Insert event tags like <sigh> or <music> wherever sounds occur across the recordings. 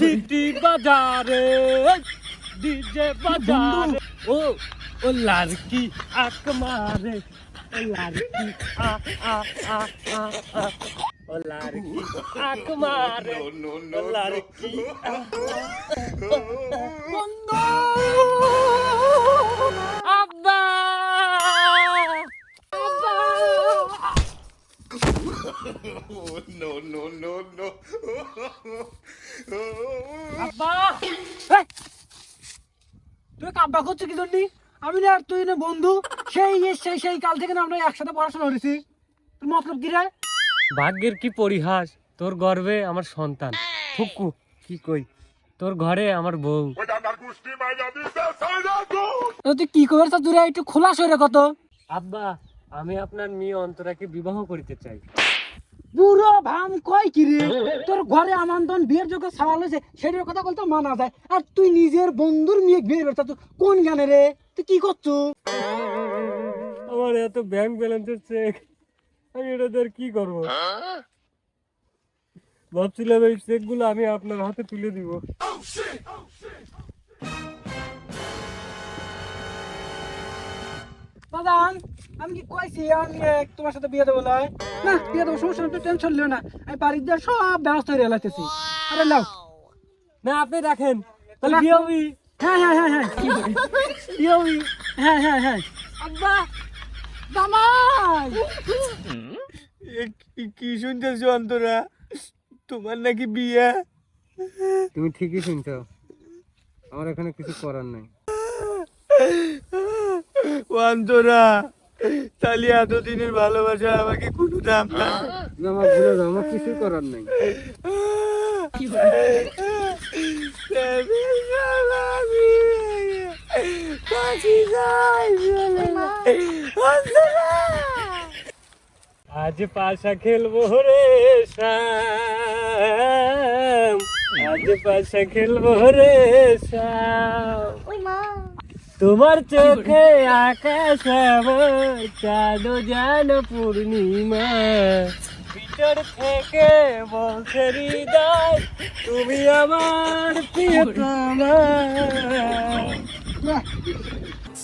City বাজারে DJ বাজারে। ও ও লাড়কি আক মারে ও লাড়কি আ আ আ আ আ ও লাড়কি আক মারে ও লাড়কি <laughs> <laughs> no, no, no, no. <laughs> আব্বা! তুই কাব্বা করছ কি জন্য? আমি না আর তুই না বন্ধু। সেই সেই সেই কাল থেকে না আমরা একসাথে পড়াশোনা করেছি। তোর মতলব কি রে? ভাগ্যের কি পরিহাস? তোর গর্বে আমার সন্তান। ফুকু কি কই? তোর ঘরে আমার বউ। তুই কি করবে তুই একটু খোলা হয়ে রে কত। আব্বা আমি আপনার মেয়ে অন্তরাকে বিবাহ করিতে চাই। পুরো ভাম কয় কি রে? তোর ঘরে আমন্ত্রণ বিয়ের যোগ্য সওয়াল হয়েছে সেটার কথা বলতে মানা যায়। আর তুই নিজের বন্ধুর মেয়ে বিয়ে করতে তুই কোন গানে রে? তুই কি করছ আমার এত ব্যাংক ব্যালেন্সের চেক আমি এটা তোর কি করব? ভাবছিলাম এই চেকগুলো আমি আপনার হাতে তুলে দিব। বাদান আমি কি কইছি আমি তোমার সাথে বিয়ে দেবো লয়? না বিয়ে দেবো সমস্যা নেই টেনশন লিও না। আমি বাড়ির দিয়ে সব ব্যবস্থা করে এলাইতেছি আরে লাও না আপনি রাখেন তাহলে। কি হবি। হ্যাঁ হ্যাঁ হ্যাঁ হ্যাঁ। কি হবি। হ্যাঁ হ্যাঁ হ্যাঁ। আব্বা! জামাই! কি শুনতেছ অন্তরা? তোমার নাকি বিয়ে? তুমি ঠিকই শুনছো। আমার এখানে কিছু করার নাই। অন্তরা! তাহলে এতদিনের ভালোবাসা আমাকে কোনো দাম না। আমার ভুলে যাও আমার কিছু করার নাই। আজ পাশা খেলব রে শ্যাম। আজ পাশা খেলব রে শ্যাম। তোমার চোখে আকাশ আমার চাঁদো যেন পূর্ণিমা ভিতর থেকে বলছে হৃদয় তুমি আমার প্রিয়তমা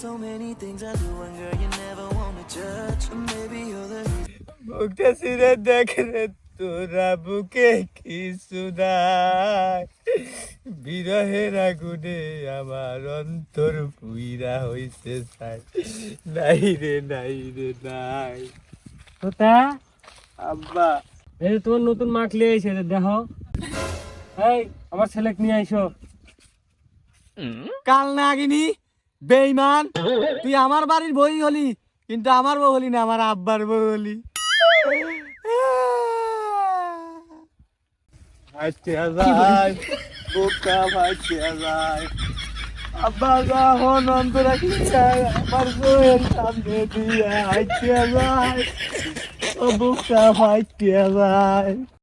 So many things I do, and girl, you never want to judge. Maybe you're the reason. মুখটা সিরে দেখ রে তোরা বুকে কি সুদায়? বিরহের আগুনে আমার অন্তর পুইরা হইছে সাই নাই রে নাই রে নাই। তোতা? আব্বা। এই তোমার নতুন মাঠ লিয়ে আইছে দেখো। এই আমার ছেলেকে নিয়ে আইসো কাল না আগিনি বেইমান তুই আমার বাড়ির বই হলি কিন্তু আমার বউ হলি না আমার আব্বার বউ হলি। হাসতে যায় বোকা ভাসতে যায় আব্বা যখন অন্তরা কি চায় আমার বউয়ের সামনে দিয়ে হাসতে যায় ও বোকা ভাসতে যায়